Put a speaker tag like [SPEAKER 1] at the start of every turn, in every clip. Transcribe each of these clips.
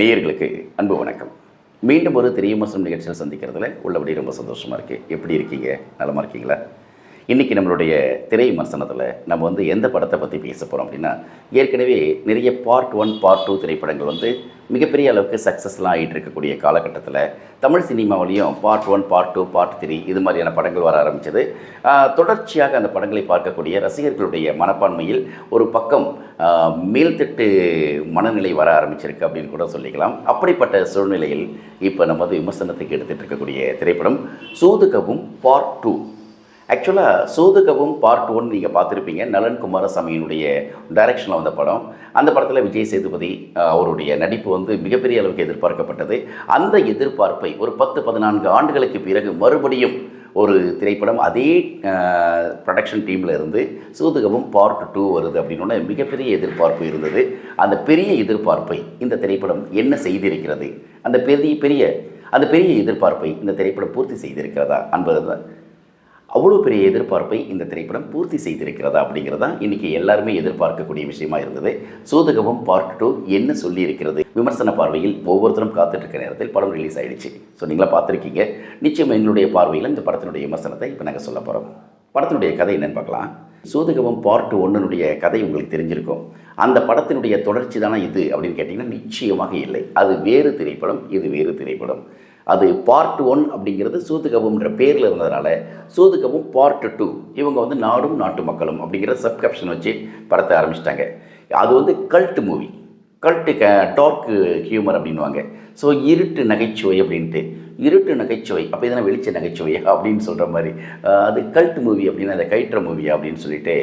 [SPEAKER 1] நேயர்களுக்கு அன்பு வணக்கம். மீண்டும் ஒரு தெரிய திரையமசம் நிகழ்ச்சியில் சந்திக்கிறதுல உள்ளபடி ரொம்ப சந்தோஷமாக இருக்குது எப்படி இருக்கீங்க? நலமாக இருக்கீங்களா? இன்றைக்கி நம்மளுடைய திரை விமர்சனத்தில் நம்ம வந்து எந்த படத்தை பற்றி பேச போகிறோம் அப்படின்னா ஏற்கனவே நிறைய பார்ட் ஒன் பார்ட் டூ திரைப்படங்கள் வந்து மிகப்பெரிய அளவுக்கு சக்ஸஸ்லாம் ஆகிட்டு இருக்கக்கூடிய காலகட்டத்தில் Tamil சினிமாவிலையும் part one part two part three இது மாதிரியான படங்கள் வர ஆரம்பித்தது தொடர்ச்சியாக அந்த படங்களை பார்க்கக்கூடிய ரசிகர்களுடைய மனப்பான்மையில் ஒரு பக்கம் மேல்திட்டு மேல்தட்டு மனநிலை வர ஆரம்பிச்சிருக்கு அப்படின்னு கூட சொல்லிக்கலாம். அப்படிப்பட்ட சூழ்நிலையில் இப்போ நமது விமர்சனத்துக்கு எடுத்துகிட்டு இருக்கக்கூடிய திரைப்படம் சூதுகவும் பார்ட் டூ ஆக்சுவலாக சூதுகவும் பார்ட் ஒன் நீங்கள் பார்த்துருப்பீங்க. நலன் குமாரசாமியினுடைய டைரக்ஷனில் வந்த படம். அந்த படத்தில் விஜய் சேதுபதி அவருடைய நடிப்பு வந்து மிகப்பெரிய அளவுக்கு எதிர்பார்க்கப்பட்டது. அந்த எதிர்பார்ப்பை ஒரு பத்து பதினான்கு ஆண்டுகளுக்கு பிறகு மறுபடியும் ஒரு திரைப்படம் அதே ப்ரொடக்ஷன் டீமில் இருந்து சூதுகவும் பார்ட் டூ வருது அப்படின்னு மிகப்பெரிய எதிர்பார்ப்பு இருந்தது. அந்த பெரிய எதிர்பார்ப்பை இந்த திரைப்படம் என்ன செய்திருக்கிறது? அந்த பெரிய பெரிய அந்த பெரிய எதிர்பார்ப்பை இந்த திரைப்படம் பூர்த்தி செய்திருக்கிறதா? என்பது அவ்வளோ பெரிய எதிர்பார்ப்பை இந்த திரைப்படம் பூர்த்தி செய்திருக்கிறதா அப்படிங்கிறதா இன்றைக்கி எல்லாருமே எதிர்பார்க்கக்கூடிய விஷயமா இருந்தது. சூதகமும் பார்ட் டூ என்ன சொல்லியிருக்கிறது? விமர்சன பார்வையில் ஒவ்வொருத்தரும் காத்துட்ருக்க நேரத்தில் படம் ரிலீஸ் ஆகிடுச்சு ஸோ நீங்களா பார்த்துருக்கீங்க. நிச்சயம் எங்களுடைய பார்வையில் இந்த படத்தினுடைய விமர்சனத்தை இப்போ நாங்கள் சொல்ல போகிறோம் படத்தினுடைய கதை என்னென்னு பார்க்கலாம். சூதகமும் பார்ட் ஒன்னுடைய கதை உங்களுக்கு தெரிஞ்சிருக்கும். அந்த படத்தினுடைய தொடர்ச்சி தானே இது அப்படின்னு கேட்டிங்கன்னா நிச்சயமாக இல்லை. அது வேறு திரைப்படம் இது வேறு திரைப்படம். அது பார்ட் ஒன் அப்படிங்கிறது சூதுகபுன்ற பேரில் இருந்ததுனால சூதுகவும் பார்ட் டூ இவங்க வந்து நாடும் நாட்டு மக்களும் அப்படிங்கிற சப்கப்ஷன் வச்சு படத்தை ஆரம்பிச்சிட்டாங்க. அது வந்து கல்ட் மூவி கல்ட்டு க டார்க்கு ஹியூமர் அப்படின்வாங்க ஸோ இருட்டு நகைச்சுவை அப்படின்ட்டு. இருட்டு நகைச்சுவை. அப்போ இதனை வெளிச்ச நகைச்சுவையா அப்படின்னு சொல்கிற மாதிரி. அது கல்ட் மூவி அப்படின்னு அந்த கைட்டுற மூவியா அப்படின்னு சொல்லிட்டு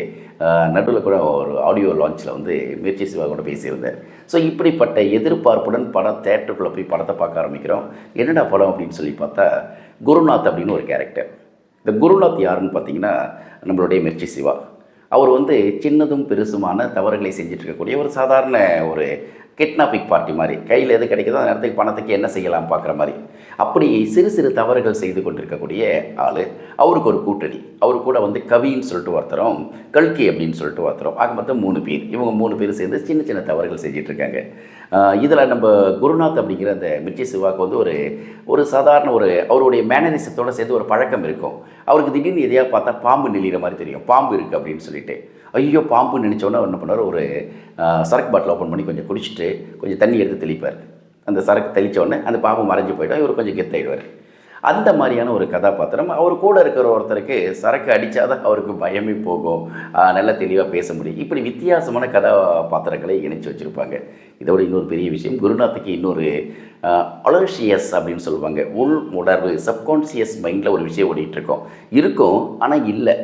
[SPEAKER 1] நடுவில் கூட ஒரு ஆடியோ லான்ச்சில் வந்து மிர்ச்சி சிவா கூட பேசியிருந்தார். ஸோ இப்படிப்பட்ட எதிர்பார்ப்புடன் படம் தேட்டருக்குள்ளே போய் படத்தை பார்க்க ஆரம்பிக்கிறோம். என்னடா படம் அப்படின்னு சொல்லி பார்த்தா குருநாத் அப்படின்னு ஒரு கேரக்டர் இந்த குருநாத் யாருன்னு பார்த்தீங்கன்னா நம்மளுடைய மிர்ச்சி சிவா. அவர் வந்து சின்னதும் பெருசுமான தவறுகளை செஞ்சுட்டு இருக்கக்கூடிய ஒரு சாதாரண ஒரு கிட்னாப்பிங் பார்ட்டி மாதிரி. கையில் எது கிடைக்குதோ அந்த நேரத்துக்கு பணத்துக்கு என்ன செய்யலாம் பார்க்குற மாதிரி. அப்படி சிறு சிறு தவறுகள் செய்து கொண்டிருக்கக்கூடிய ஆள் அவருக்கு ஒரு கூட்டணி. அவர் கூட வந்து கவின்னு சொல்லிட்டு ஒருத்தரும் கல்கி அப்படின்னு சொல்லிட்டு ஒருத்தரும் ஆக மொத்தம் மூணு பேர். இவங்க மூணு பேர் சேர்ந்து சின்ன சின்ன தவறுகள் செஞ்சிட்ருக்காங்க இதில் நம்ம குருநாத் அப்படிங்கிற அந்த மிர்ச்சி சிவாக்கு வந்து ஒரு ஒரு சாதாரண ஒரு அவருடைய மேனரிசத்தோடு சேர்ந்து ஒரு பழக்கம் இருக்கும். அவருக்கு திடீர்னு எதையா பார்த்தா பாம்பு நெளிகிற மாதிரி தெரியும். பாம்பு இருக்குது அப்படின்னு சொல்லிட்டு. ஐயோ பாம்பு நினச்சோன்னே என்ன பண்ணுவார் ஒரு சரக்கு பாட்டில் ஓப்பன் பண்ணி கொஞ்சம் குடிச்சிட்டு கொஞ்சம் தண்ணி எடுத்து தெளிப்பார். அந்த சரக்கு தெளித்தோடனே அந்த பாம்பு மறைஞ்சு போயிட்டா இவர் கொஞ்சம் கெத்தாயிடுவார். அந்த மாதிரியான ஒரு கதாபாத்திரம். அவர் கூட இருக்கிற ஒருத்தருக்கு சரக்கு அடித்தாதான் அவருக்கு பயமே போகும். நல்லா தெளிவாக பேச முடியும். இப்படி வித்தியாசமான கதாபாத்திரங்களை இணைச்சி வச்சுருப்பாங்க. இதோட இன்னொரு பெரிய விஷயம் குருநாத்துக்கு இன்னொரு அலர்ஷியஸ் அப்படின்னு சொல்லுவாங்க. உள் உணர்வு சப்கான்சியஸ் மைண்டில் ஒரு விஷயம் ஓடிட்டுருக்கோம் இருக்கும். ஆனால் இல்லை.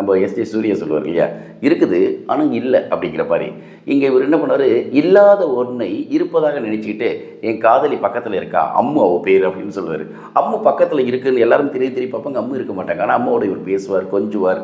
[SPEAKER 1] நம்ம எஸ்டி சூரிய சொல்லுவார் இல்லையா? இருக்குது ஆனால் இல்லை அப்படிங்கிற மாதிரி. இங்கே இவர் என்ன பண்ணார்? இல்லாத ஒன்றை இருப்பதாக நினச்சிக்கிட்டு என் காதலி பக்கத்தில் இருக்கா? அம்மு அவ பேர் அப்படின்னு சொல்லுவார். அம்மு பக்கத்தில் இருக்குன்னு எல்லாரும் திரும்பி திரும்பி பார்ப்பாங்க. அம்மு இருக்க மாட்டாங்க. ஆனால் அம்மாவோட இவர் பேசுவார் கொஞ்சுவார்.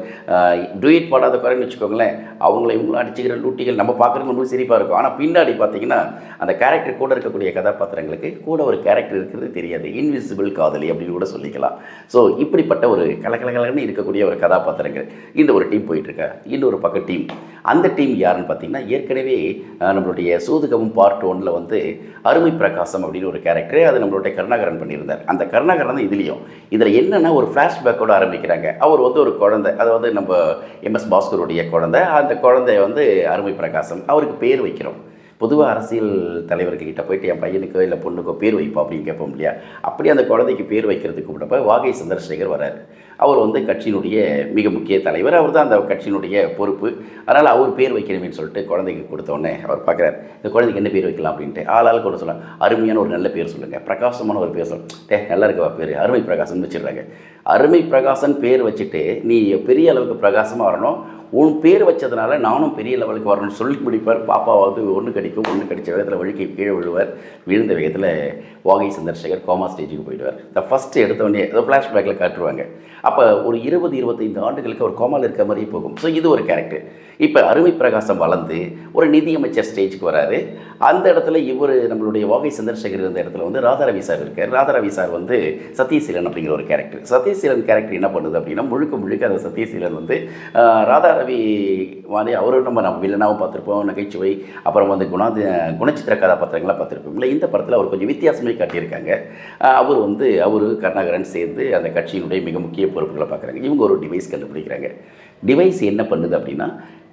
[SPEAKER 1] டூயிட் பாடாத குறைன்னு வச்சுக்கோங்களேன். அவங்கள இவங்களும் அடிச்சுக்கிற லூட்டிகள் நம்ம பார்க்குறது நம்மளுக்கு சிரிப்பாக இருக்கும். ஆனால் பின்னாடி பார்த்தீங்கன்னா அந்த கேரக்டர் கூட இருக்கக்கூடிய கதாபாத்திரங்களுக்கு கூட ஒரு கேரக்டர் இருக்கிறது தெரியாது. இன்விசிபிள் காதலி அப்படின்னு கூட சொல்லிக்கலாம். ஸோ இப்படிப்பட்ட ஒரு கலகலகலன்னு இருக்கக்கூடிய ஒரு கதாபாத்திரங்கள். இந்த ஒரு டீம் போயிட்டுருக்க இன்னொரு பக்கம் டீம். அந்த டீம் யாருன்னு பார்த்தீங்கன்னா ஏற்கனவே நம்மளுடைய சூதுகவும் பார்ட் ஒனில் வந்து அருமை பிரகாசம் அப்படின்னு ஒரு கேரக்டர் அது நம்மளுடைய கருணாகரன் பண்ணியிருந்தார். அந்த கருணாகரன் தான் இதுலேயும். இதில் என்னென்னா ஒரு ஃப்ளாஷ்பேக்கோடு ஆரம்பிக்கிறாங்க. அவர் வந்து ஒரு குழந்தை. அதாவது நம்ம எம்எஸ் பாஸ்கருடைய குழந்தை. அந்த குழந்தைய வந்து அருமை பிரகாசம். அவருக்கு பேர் வைக்கிறோம். பொதுவாக அரசியல் தலைவர்கள்கிட்ட போயிட்டு என் பையனுக்கோ இல்லை பொண்ணுக்கோ பேர் வைப்போம் அப்படின்னு கேட்போம் இல்லையா? அப்படி அந்த குழந்தைக்கு பேர் வைக்கிறதுக்கு கூப்பிட்டப்ப வாகை சந்திரசேகர் வரார் அவர் வந்து கட்சியினுடைய மிக முக்கிய தலைவர். அவர் தான் அந்த கட்சியினுடைய பொறுப்பு. அதனால் அவர் பேர் வைக்கணுமேனு சொல்லிட்டு குழந்தைக்கு கொடுத்தோடனே அவர் பார்க்குறாரு இந்த குழந்தைக்கு என்ன பேர் வைக்கலாம் அப்படின்ட்டு. ஆளால் ஆள் கூட சொல்லலாம். அருமையான ஒரு நல்ல பேர் சொல்லுங்கள் பிரகாசமான ஒரு பேர் சொல்லுங்கள் டே நல்லா இருக்கவா பேர்? அருமை பிரகாசம்னு வச்சிடுறாங்க. அருமை பிரகாசன் பேர் வச்சுட்டு நீ பெரிய அளவுக்கு பிரகாசமாக வரணும். உன் பேர் வச்சதுனால நானும் பெரிய லெவலுக்கு வரணும்னு சொல்லி முடிப்பார் பாப்பாவது ஒன்று கடிக்கும் ஒன்று கடித்த வேகத்தில் வழுக்கி கீழே விழுவார். விழுந்த வேகத்தில் வாகை சந்திரசேகர் கோமா ஸ்டேஜுக்கு போயிடுவார். இந்த ஃபஸ்ட்டு எடுத்தோடனே அதை ஃப்ளாஷ்பேக்கில் காட்டுருவாங்க அப்போ ஒரு இருபது இருபத்தைந்து ஆண்டுகளுக்கு ஒரு கோமாவில் இருக்க மாதிரியே போகும். ஸோ இது ஒரு கேரக்டர் இப்போ அருமை பிரகாசம் வளர்ந்து ஒரு நிதியமைச்சர் ஸ்டேஜுக்கு வராரு. அந்த இடத்துல இவர் நம்மளுடைய வாகை சந்திரசேகர் இருந்த இடத்துல வந்து ராதாரவி சார் இருக்கார். ராதாரவி சார் வந்து சத்யசீலன் அப்படிங்கிற ஒரு கேரக்டர் சத்யசீலன் கேரக்டர் என்ன பண்ணுது அப்படின்னா முழுக்க முழுக்க அந்த சத்யசீலன் வந்து ராதாரவி ராதா ரவி மாதிரி அவரும் நம்ம நம்ம வில்லனாகவும் பார்த்துருப்போம். நகைச்சுவை அப்புறம் வந்து குணாதி குணச்சித்திர கதாபாத்திரங்களாக இல்லை இந்த படத்தில் அவர் கொஞ்சம் வித்தியாசமே காட்டியிருக்காங்க. அவர் வந்து அவர் கருணாகரன் சேர்ந்து அந்த கட்சியினுடைய மிக முக்கிய பொறுப்புகளை பார்க்குறாங்க. இவங்க ஒரு டிவைஸ் கண்டுபிடிக்கிறாங்க. டிவைஸ் என்ன பண்ணுது அப்படின்னா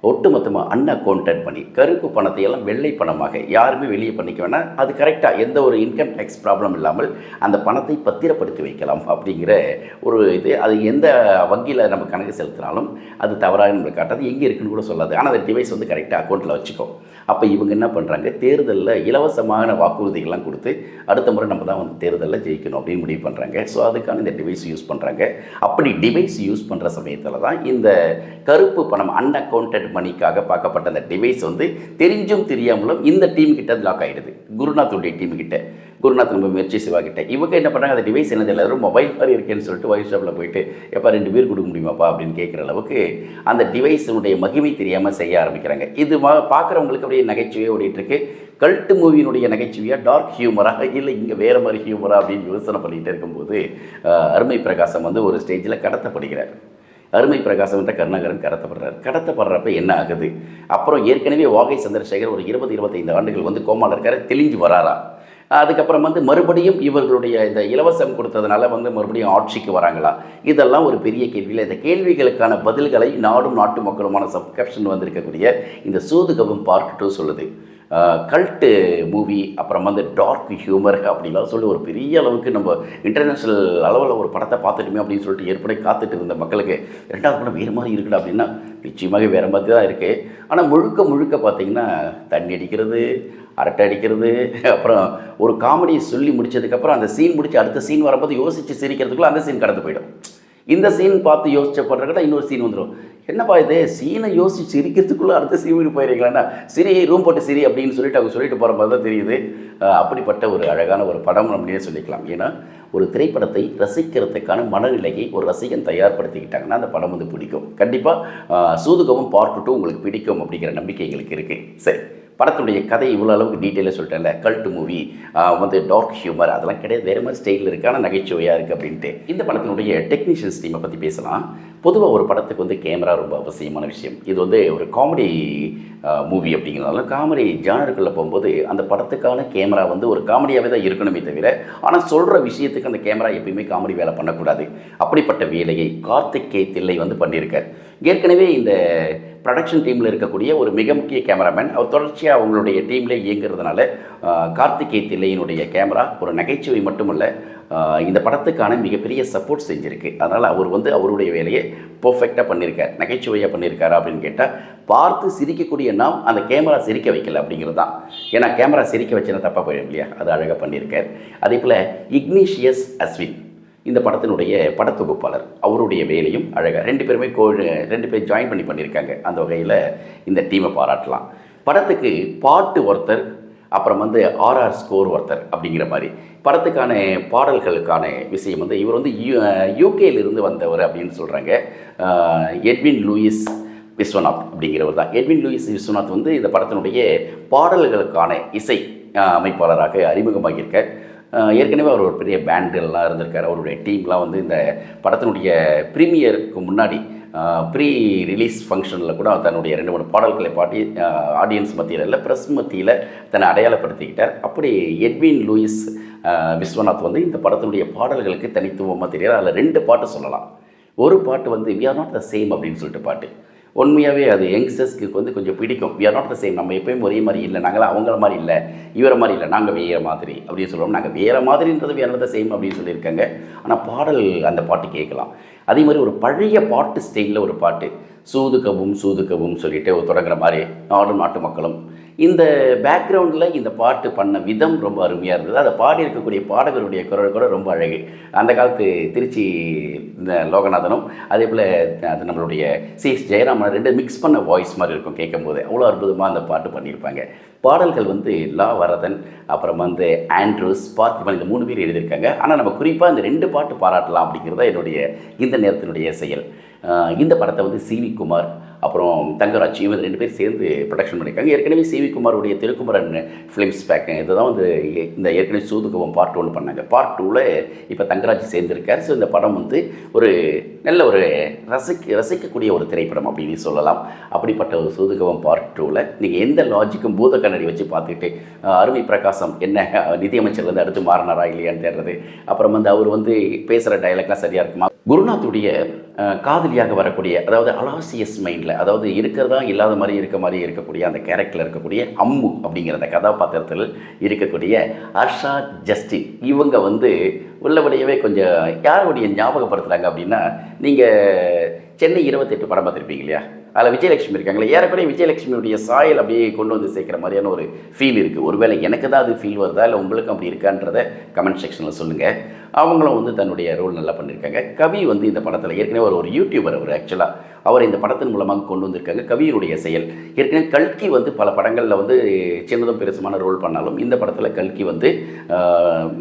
[SPEAKER 1] ஒட்டுமொத்தமாக அன்அக்கௌண்டட் பண்ணி கருப்பு பணத்தை எல்லாம் வெள்ளை பணமாக யாருமே வெளியே பண்ணிக்க வேணாம். அது கரெக்டாக எந்த ஒரு இன்கம் டேக்ஸ் ப்ராப்ளம் இல்லாமல் அந்த பணத்தை பத்திரப்படுத்தி வைக்கலாம் அப்படிங்கிற ஒரு இது. அது எந்த வங்கியில் நம்ம கணக்கு செலுத்தினாலும் அது தவறாக நம்மளுக்கு காட்டாது. எங்கே இருக்குன்னு கூட சொல்லாது. ஆனால் அந்த டிவைஸ் வந்து கரெக்டாக அக்கௌண்ட்டில் வச்சுக்கோ. அப்போ இவங்க என்ன பண்ணுறாங்க தேர்தலில் இலவசமான வாக்குறுதிகள்லாம் கொடுத்து அடுத்த முறை நம்ம தான் வந்து தேர்தலில் ஜெயிக்கணும் அப்படின்னு முடிவு பண்ணுறாங்க ஸோ அதுக்கான இந்த டிவைஸ் யூஸ் பண்ணுறாங்க அப்படி டிவைஸ் யூஸ் பண்ணுற சமயத்தில் தான் இந்த கருப்பு பணம் அன்அக்கௌண்டட் மணிக்காக பார்க்கப்பட்ட அந்த டிவைஸ் வந்து தெரிஞ்சும் தெரியாமலும் இந்த டீம் கிட்ட லாக் ஆகிடுது குருநாத்துடைய டீம் கிட்ட. குருநாத் நம்ம முயற்சி சிவாகிட்ட இவங்க என்ன பண்ணுறாங்க அந்த டிவைஸ் என்னது? எல்லாரும் மொபைல் மாதிரி இருக்கேன்னு சொல்லிட்டு ஒயின் ஷாப்பில் போயிட்டு எப்போ ரெண்டு பேர் கொடுக்க முடியுமாப்பா அப்படின்னு கேட்குற அளவுக்கு அந்த டிவைஸினுடைய மகிமை தெரியாமல் செய்ய ஆரம்பிக்கிறாங்க. இது மா பார்க்குறவங்களுக்கு அப்படியே நகைச்சுவையே ஓடிட்டுருக்கு கல்ட்டு மூவியினுடைய நகைச்சுவையாக டார்க் ஹியூமராக இல்லை இங்கே வேறு மாதிரி ஹியூமரா அப்படின்னு யோசனை பண்ணிகிட்டு இருக்கும்போது அருமை பிரகாசம் வந்து ஒரு ஸ்டேஜில் கடத்தப்படுகிறார். அருமை பிரகாசம் என்ற கருணாகரன் கடத்தப்படுறார். கடத்தப்படுறப்ப என்ன ஆகுது? அப்புறம் ஏற்கனவே வாகை சந்திரசேகர் ஒரு இருபது இருபத்தைந்து ஆண்டுகள் வந்து கோமாவில் இருக்கார் தெளிஞ்சு வராரா? அதுக்கப்புறம் வந்து மறுபடியும் இவர்களுடைய இந்த இலவசம் கொடுத்ததுனால வந்து மறுபடியும் ஆட்சிக்கு வராங்களா? இதெல்லாம் ஒரு பெரிய கேள்வியில் இந்த கேள்விகளுக்கான பதில்களை நாடும் நாட்டு மக்களுமான சப்ஸ்கிரிப்ஷன் வந்திருக்கக்கூடிய இந்த சூதுகவும் பார்ட் டூ சொல்லுது. கல்ட்டு மூவி அப்புறம் வந்து டார்க் ஹியூமர் அப்படிலாம் சொல்லி ஒரு பெரிய அளவுக்கு நம்ம இன்டர்நேஷ்னல் அளவில் ஒரு படத்தை பார்த்துட்டுமே அப்படின்னு சொல்லிட்டு ஏற்பட காத்துட்டு இருந்த மக்களுக்கு ரெண்டாவது படம் வேறு மாதிரி இருக்குடா அப்படின்னா நிச்சயமாக வேறு மாதிரி தான் இருக்குது ஆனால் முழுக்க முழுக்க பார்த்தீங்கன்னா தண்ணி அடிக்கிறது அரட்டை அடிக்கிறது அப்புறம் ஒரு காமெடியை சொல்லி முடிச்சதுக்கப்புறம் அந்த சீன் முடித்து அடுத்த சீன் வரும்போது யோசித்து சிரிக்கிறதுக்குள்ளே அந்த சீன் கடந்து போயிடும். இந்த சீன் பார்த்து யோசிச்ச படுறக்கிட்ட இன்னொரு சீன் வந்துடும் என்னப்பா இது? சீனை யோசிச்சு சிரிக்கிறதுக்குள்ளே அடுத்த சீவுக்கு போயிருக்கலாம்னா சிரி ரூம் போட்டு சிரி அப்படின்னு சொல்லிட்டு அவங்க சொல்லிட்டு போகிற மாதிரி தான் தெரியுது. அப்படிப்பட்ட ஒரு அழகான ஒரு படம் அப்படின்னே சொல்லிக்கலாம். ஏன்னா ஒரு திரைப்படத்தை ரசிக்கிறதுக்கான மனநிலையை ஒரு ரசிகன் தயார்படுத்திக்கிட்டாங்கன்னா அந்த படம் வந்து பிடிக்கும். கண்டிப்பாக சூதுகவும் பார்க்கட்டும் உங்களுக்கு பிடிக்கும் அப்படிங்கிற நம்பிக்கை எங்களுக்கு இருக்குது சரி. படத்துடைய கதை இவ்வளோ அளவுக்கு டீட்டெயிலாக சொல்லிட்டேன்ல. கல்ட்டு மூவி வந்து டார்க் ஹியூமர் அதெல்லாம் கிடையாது. வேறு மாதிரி ஸ்டைலில் இருக்கான நகைச்சுவையாக இருக்குது அப்படின்ட்டு. இந்த படத்தினுடைய டெக்னீஷியன்ஸ் டீமை பற்றி பேசலாம். பொதுவாக ஒரு படத்துக்கு வந்து கேமரா ரொம்ப அவசியமான விஷயம். இது வந்து ஒரு காமெடி மூவி அப்படிங்கிறதுனால காமெடி ஜானருக்குள்ளே போகும்போது அந்த படத்துக்கான கேமரா வந்து ஒரு காமெடியாகவே தான் இருக்கணுமே தவிர ஆனால் சொல்கிற விஷயத்துக்கு அந்த கேமரா எப்பயுமே காமெடி வேலை பண்ணக்கூடாது. அப்படிப்பட்ட வேலையை கார்த்திகே தில்லை வந்து பண்ணியிருக்கார். ஏற்கனவே இந்த ப்ரொடக்ஷன் டீமில் இருக்கக்கூடிய ஒரு மிக முக்கிய கேமராமேன் அவர் தொடர்ச்சியாக அவங்களுடைய டீமில் இயங்குறதுனால கார்த்திகே தில்லையினுடைய கேமரா ஒரு நகைச்சுவை மட்டுமல்ல இந்த படத்துக்கான மிகப்பெரிய சப்போர்ட் செஞ்சுருக்கு. அதனால் அவர் வந்து அவருடைய வேலையை பர்ஃபெக்டாக பண்ணியிருக்கார் நகைச்சுவையாக பண்ணியிருக்கார் அப்படின்னு கேட்டால் பார்த்து சிரிக்கக்கூடிய நாம் அந்த கேமரா சிரிக்க வைக்கல அப்படிங்கிறது தான் ஏன்னா கேமரா சிரிக்க வச்சுன்னா தப்பாக போயிடும் இல்லையா? அது அழகாக பண்ணியிருக்கார் அதே போல் இக்னீஷியஸ் அஸ்வின். இந்த படத்தினுடைய படத்தொகுப்பாளர். அவருடைய வேலையும் அழகாக ரெண்டு பேருமே கோ ரெண்டு பேரும் ஜாயின் பண்ணி பண்ணியிருக்காங்க. அந்த வகையில் இந்த டீமை பாராட்டலாம். படத்துக்கு பாட்டு ஒருத்தர் அப்புறம் வந்து ஆர்ஆர் ஸ்கோர் ஒருத்தர் அப்படிங்கிற மாதிரி. படத்துக்கான பாடல்களுக்கான விஷயம் வந்து இவர் வந்து யூ யூகேலிருந்து வந்தவர் அப்படின்னு சொல்கிறாங்க எட்வின் லூயிஸ் விஸ்வநாத் அப்படிங்கிறவர் தான். எட்வின் லூயிஸ் விஸ்வநாத் வந்து இந்த படத்தினுடைய பாடல்களுக்கான இசை அமைப்பாளராக அறிமுகமாகியிருக்கார். ஏற்கனவே அவர் ஒரு பெரிய பேண்டுலாம் இருந்திருக்கார். அவருடைய டீம்லாம் வந்து இந்த படத்தினுடைய ப்ரீமியருக்கு முன்னாடி ப்ரீ ரிலீஸ் ஃபங்க்ஷனில் கூட தன்னுடைய ரெண்டு மூணு பாடல்களை பாட்டி ஆடியன்ஸ் மத்தியில் இல்லை ப்ரெஸ் மத்தியில் தன்னை அடையாளப்படுத்திக்கிட்டார். அப்படி எட்வின் லூயிஸ் விஸ்வநாத் வந்து இந்த படத்தினுடைய பாடல்களுக்கு தனித்துவமாக தெரியாது அதில் ரெண்டு பாட்டு சொல்லலாம். ஒரு பாட்டு வந்து we are not the same அப்படின்னு சொல்லிட்டு பாட்டு. உண்மையாகவே அது யங்ஸ்டர்ஸ்க்கு வந்து கொஞ்சம் பிடிக்கும். We are not the same நம்ம எப்பயும் ஒரே மாதிரி இல்லை. நாங்களாம் அவங்கள மாதிரி இல்லை. இவரை மாதிரி இல்லை. நாங்கள் வேறு மாதிரி அப்படின்னு சொல்லுவோம். நாங்கள் வேறு மாதிரின்றது வேறு ஆர் நாட் த சேம் அப்படின்னு சொல்லியிருக்காங்க. ஆனால் பாடல் அந்த பாட்டு கேட்கலாம். அதே மாதிரி ஒரு பழைய பாட்டு ஸ்டைலில் ஒரு பாட்டு. சூதுக்கவும் சூதுக்கவும் சொல்லிட்டு தொடங்குற மாதிரி நாடும் நாட்டு மக்களும் இந்த பேக்ரவுண்டில் இந்த பாட்டு பண்ண விதம் ரொம்ப அருமையாக இருந்தது. அதை பாடி இருக்கக்கூடிய பாடகருடைய குரல் கூட ரொம்ப அழகு. அந்த காலத்து திருச்சி இந்த லோகநாதனும் அதே போல் அது நம்மளுடைய சி எஸ் ஜெயராமன் ரெண்டு மிக்ஸ் பண்ண வாய்ஸ் மாதிரி இருக்கும் கேட்கும்போது. அவ்வளோ அற்புதமாக அந்த பாட்டு பண்ணியிருப்பாங்க. பாடல்கள் வந்து லா வரதன் அப்புறம் வந்து ஆண்ட்ரூஸ் பார்த்திபன் இந்த மூணு பேர் எழுதியிருக்காங்க. ஆனால் நம்ம குறிப்பாக இந்த ரெண்டு பாட்டு பாராட்டலாம் அப்படிங்கிறது தான் என்னுடைய இந்த நேரத்தினுடைய செயல். இந்த படத்தை வந்து சி வி குமார் அப்புறம் தங்கராஜ் இவங்க ரெண்டு பேர் சேர்ந்து ப்ரொடக்ஷன் பண்ணியிருக்காங்க. ஏற்கனவே சிவி குமாருடைய திருக்குமரன் ஃபிலிம்ஸ் பேக் இதுதான் வந்து இந்த ஏற்கனவே சூதுகவம் பார்ட் ஒன்று பண்ணாங்க. பார்ட் டூவில் இப்போ தங்கராஜ் சேர்ந்திருக்கார். ஸோ இந்த படம் வந்து ஒரு நல்ல ஒரு ரசிக்க ரசிக்கக்கூடிய ஒரு திரைப்படம் அப்படின்னு சொல்லலாம். அப்படிப்பட்ட ஒரு சூதுகவம் பார்ட் டூவில் நீங்கள் எந்த லாஜிக்கும் பூத கண்ணாடி வச்சு பார்த்துக்கிட்டு அருமை பிரகாசம் என்ன நிதியமைச்சர் வந்து அடுத்து மாறினாரா இல்லையான்னு தேடுறது. அப்புறம் வந்து அவர் வந்து பேசுகிற டைலாக்லாம் சரியாக இருக்குமா? குருநாத்துடைய காதலியாக வரக்கூடிய அதாவது அலாசியஸ் மைண்டில் அதாவது இருக்கிறதா இல்லாத மாதிரி இருக்க மாதிரி இருக்கக்கூடிய அந்த கேரக்டரில் இருக்கக்கூடிய அம்மு அப்படிங்கிற அந்த கதாபாத்திரத்தில் இருக்கக்கூடிய ஹர்ஷா ஜஸ்டின். இவங்க வந்து உள்ளபடியவே கொஞ்சம் யாருடைய ஞாபகப்படுத்துகிறாங்க அப்படின்னா நீங்கள் சென்னை இருபத்தெட்டு படம் பார்த்துருப்பீங்க இல்லையா? அதில் விஜயலட்சுமி இருக்காங்களே ஏறக்குறைய விஜயலட்சுமியுடைய சாயல் அப்படியே கொண்டு வந்து சேர்க்குற மாதிரியான ஒரு ஃபீல் இருக்குது ஒருவேளை எனக்கு தான் அது ஃபீல் வருதா இல்லை உங்களுக்கும் அப்படி இருக்கான்றத கமெண்ட் செக்ஷனில் சொல்லுங்கள் அவங்களும் வந்து தன்னுடைய ரோல் நல்லா பண்ணியிருக்காங்க. கவி வந்து இந்த படத்தில் ஏற்கனவே ஒரு ஒரு யூடியூபர் அவர் ஆக்சுவலாக அவர் இந்த படத்தின் மூலமாக கொண்டு வந்திருக்காங்க. கவியினுடைய செயல். ஏற்கனவே கல்கி வந்து பல படங்களில் வந்து சின்னதும் பெருசுமான ரோல் பண்ணாலும் இந்த படத்தில் கல்கி வந்து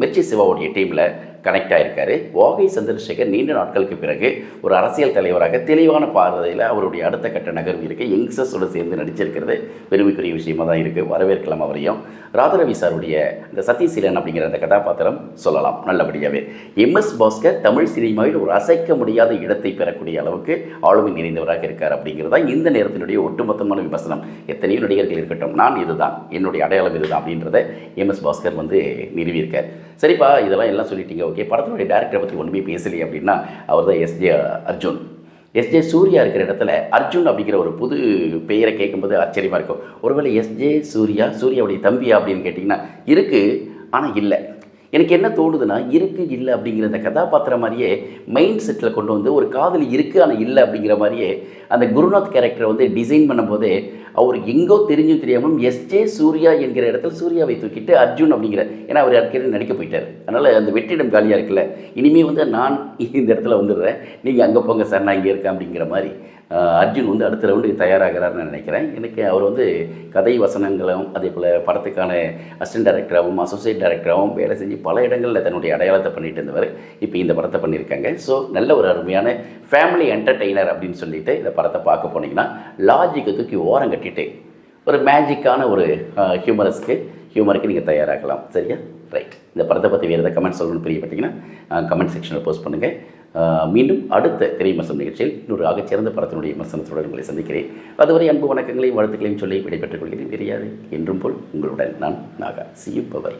[SPEAKER 1] மிர்ச்சி சிவாவுடைய டீமில் கனெக்ட் ஆகியிருக்காரு வாகை சந்திரசேகர் நீண்ட நாட்களுக்கு பிறகு ஒரு அரசியல் தலைவராக தெளிவான பார்வையில் அவருடைய அடுத்த கட்ட நகர்வு இருக்குது யங்ஸ்டர்ஸோடு சேர்ந்து நடிச்சிருக்கிறது. பெருமைக்குரிய விஷயமாக தான் இருக்குது வரவேற்கலாம் அவரையும். ராதரவி சாருடைய இந்த சதீசீலன் அப்படிங்கிற அந்த கதாபாத்திரம் சொல்லலாம் நல்லபடியாகவே எம்எஸ் பாஸ்கர் தமிழ் சினிமாவில் ஒரு அசைக்க முடியாத இடத்தை பெறக்கூடிய அளவுக்கு ஆளுமை நிறைந்தவராக இருக்கார் அப்படிங்கிறது தான் இந்த நேரத்தினுடைய ஒட்டுமொத்தமான விமர்சனம். எத்தனையோ நடிகர்கள் இருக்கட்டும் நான் இதுதான் என்னுடைய அடையாளம் இதுதான் அப்படின்றத எம்எஸ் பாஸ்கர் வந்து நிறுவியிருக்கார். சரிப்பா இதெல்லாம் எல்லாம் சொல்லிட்டீங்க ஓகே படத்தினுடைய டேரக்டரை பற்றி ஒன்றுமே பேசலையே அப்படின்னா அவர் தான் எஸ்ஜே அர்ஜுன். எஸ்ஜே சூர்யா இருக்கிற இடத்துல அர்ஜுன் அப்படிங்கிற ஒரு புது பெயரை கேட்கும்போது ஆச்சரியமாக இருக்கும். ஒருவேளை எஸ்ஜே சூர்யா சூர்யாவுடைய தம்பியா அப்படின்னு கேட்டிங்கன்னா இருக்குது ஆனால் இல்லை. எனக்கு என்ன தோணுதுன்னா இருக்கு இல்லை அப்படிங்கிற அந்த கதாபாத்திரம் மாதிரியே மைண்ட் செட்டில் கொண்டு வந்து ஒரு காதல் இருக்குது ஆனால் இல்லை அப்படிங்கிற மாதிரியே அந்த குருநாத் கேரக்டரை வந்து டிசைன் பண்ணும்போதே அவர் எங்கோ தெரிஞ்சும் தெரியாமல் எஸ்ஜே சூர்யா என்கிற இடத்துல சூர்யாவை தூக்கிட்டு அர்ஜுன் அப்படிங்கிற ஏன்னா அவர் ஏற்கனவே நடிக்க போயிட்டார். அதனால் அந்த வெற்றிடம் காலியாக இருக்குல்ல இனிமேல் வந்து நான் இந்த இடத்துல வந்துடுறேன். நீங்கள் அங்கே போங்க சார் நான் இங்கே இருக்கேன் அப்படிங்கிற மாதிரி அர்ஜுன் வந்து அடுத்த ரவுண்டுக்கு தயாராகிறாருன்னு நினைக்கிறேன். எனக்கு அவர் வந்து கதை வசனங்களும் அதே போல் படத்துக்கான அசிஸ்டன்ட் டைரக்டராகவும் அசோசியேட் டைரக்டராகவும் வேலை செஞ்சு பல இடங்களில் தன்னுடைய அடையாளத்தை பண்ணிட்டு இருந்தவர். இப்போ இந்த படத்தை பண்ணியிருக்காங்க. ஸோ நல்ல ஒரு அருமையான ஃபேமிலி என்டர்டெய்னர் அப்படின்னு சொல்லிட்டு இந்த படத்தை பார்க்க போனீங்கன்னா லாஜிக்கை தூக்கி ஓரம் கட்டிட்டு ஒரு மேஜிக்கான ஒரு ஹியூமரஸ்க்கு ஹியூமருக்கு நீங்கள் தயாராகலாம். சரியா? ரைட் இந்த படத்தை பற்றி வேறு ஏதாவது கமெண்ட் சொல்லணும்னு பிரியப்பட்டீங்கன்னா கமெண்ட் செக்ஷனில் போஸ்ட் பண்ணுங்கள் மீண்டும் அடுத்த திரைமசம் நிகழ்ச்சியில் இன்னொரு ஆகச்சிறந்த படத்தினுடைய விமர்சனத்துடன் உங்களை சந்திக்கிறேன். அதுவரை அன்பு வணக்கங்களையும் வாழ்த்துக்களையும் சொல்லி விடைபெற்றுக் கொள்கிறேன். தெரியாது என்றும் போல் உங்களுடன் நான் நாகா. சியுப்பவர்